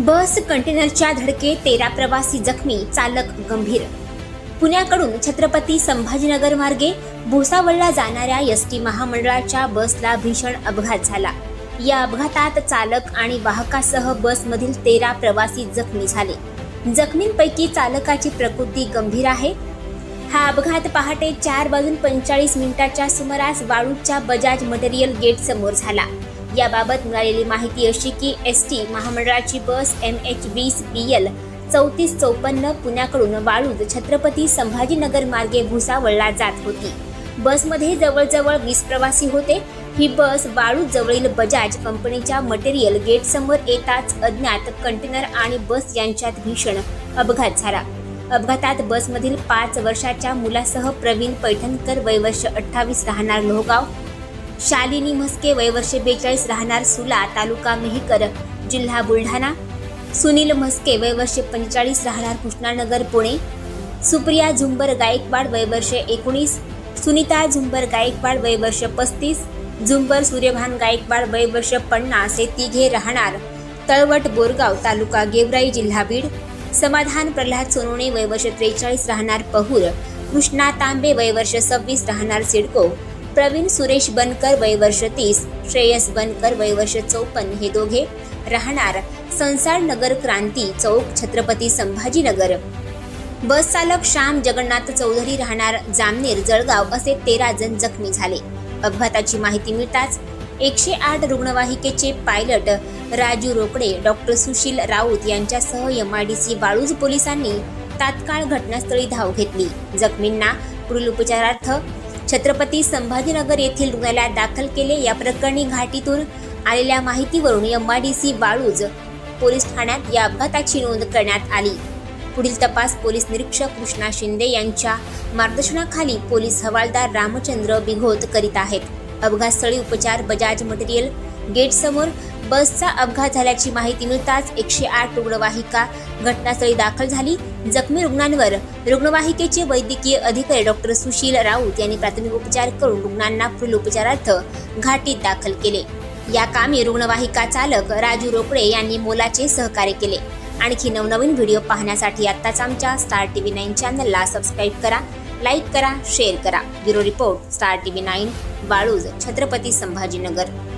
बस कंटेनरच्या धडकेत तेरा प्रवासी जखमी चालक गंभीर. पुण्याकडून छत्रपती संभाजीनगर मार्गे भुसावळला जाणाऱ्या एस टी महामंडळाच्या बसला भीषण अपघात झाला. या अपघातात चालक आणि वाहकासह बसमधील तेरा प्रवासी जखमी झाले. जखमींपैकी चालकाची प्रकृती गंभीर आहे. हा अपघात पहाटे चार वाजून पंचेचाळीस मिनिटाच्या सुमारास वाळूच्या बजाज मटेरियल गेट समोर झाला. याबाबत मिळालेली माहिती अशी की एस टी महामंडळाची बस एम एच वीस बी एल चौतीस चौपन्न पुण्याकडून वाळूज छत्रपती संभाजीनगर मार्गे भुसावळला जात होती. बसमध्ये जवळजवळ वीस प्रवासी होते. ही बस वाळूज जवळील बजाज कंपनीच्या मटेरियल गेटसमोर येताच अज्ञात कंटेनर आणि बस यांच्यात भीषण अपघात झाला. अपघातात बसमधील पाच वर्षाच्या मुलासह प्रवीण पैठणकर वयवर्ष अठ्ठावीस राहणार लोहगाव शालिनी म्हस्के वयवर्ष बेचाळीस राहणार सुला तालुका मेहकर जिल्हा बुलढाणा. सुनील म्हस्के वयवर्ष पंचेचाळीस राहणार कृष्णानगर पुणे. सुप्रिया झुंबर गायकवाड वयवर्ष एकोणीस. सुनीता झुंबर गायकवाड वयवर्ष पस्तीस. झुंबर सूर्यभान गायकवाड वयवर्ष पन्नास हे तिघे राहणार. तळवट बोरगाव तालुका गेवराई जिल्हा बीड. समाधान प्रल्हाद सोनवणे वयवर्ष त्रेचाळीस राहणार पहूर. कृष्णा तांबे वयवर्ष सव्वीस राहणार सिडको. प्रवीण सुरेश बनकर वयवर्ष तीस श्रेयस बनकर वयवर्ष चौपन्न हे दोघे राहणार संसार नगर क्रांती चौक छत्रपती संभाजीनगर. बस चालक श्याम जगन्नाथ चौधरी राहणार जामनेर जळगाव असे तेरा जण जखमी झाले. अपघाताची माहिती मिळताच एकशे आठ रुग्णवाहिकेचे पायलट राजू रोकडे डॉक्टर सुशील राऊत यांच्यासह एमआयडीसी बाळूज पोलिसांनी तात्काळ घटनास्थळी धाव घेतली. जखमींना पुढील उपचारार्थ छत्रपती संभाजीनगर येथील रुग्णालयात दाखल केले. या प्रकरणी घाटीतून आलेल्या माहितीवरून एमआयडीसी बाळूज पोलीस ठाण्यात या अपघाताची नोंद करण्यात आली. पुढील तपास पोलीस निरीक्षक कृष्णा शिंदे यांच्या मार्गदर्शनाखाली पोलीस हवालदार रामचंद्र बिघोत करीत आहेत. अपघातस्थळी उपचार बजाज मटेरियल गेटसमोर बसचा अपघात झाल्याची माहिती मिळताच एकशे आठ रुग्णवाहिका घटनास्थळी दाखल झाली. जखमी रुग्णांवर रुग्णवाहिकेचे वैद्यकीय अधिकारी डॉक्टर सुशील राऊत यांनी प्राथमिक उपचार करून रुग्णांना पुढील उपचारार्थ घाटीत दाखल केले. या कामी रुग्णवाहिका चालक राजू रोकडे यांनी मोलाचे सहकार्य केले. आणखी नवनवीन व्हिडिओ पाहण्यासाठी आत्ताच आमच्या स्टार टी व्ही नाईन चॅनलला सबस्क्राईब करा लाईक करा शेअर करा. Bureau report star T V nine Baluj Chhatrapati Sambhajinagar.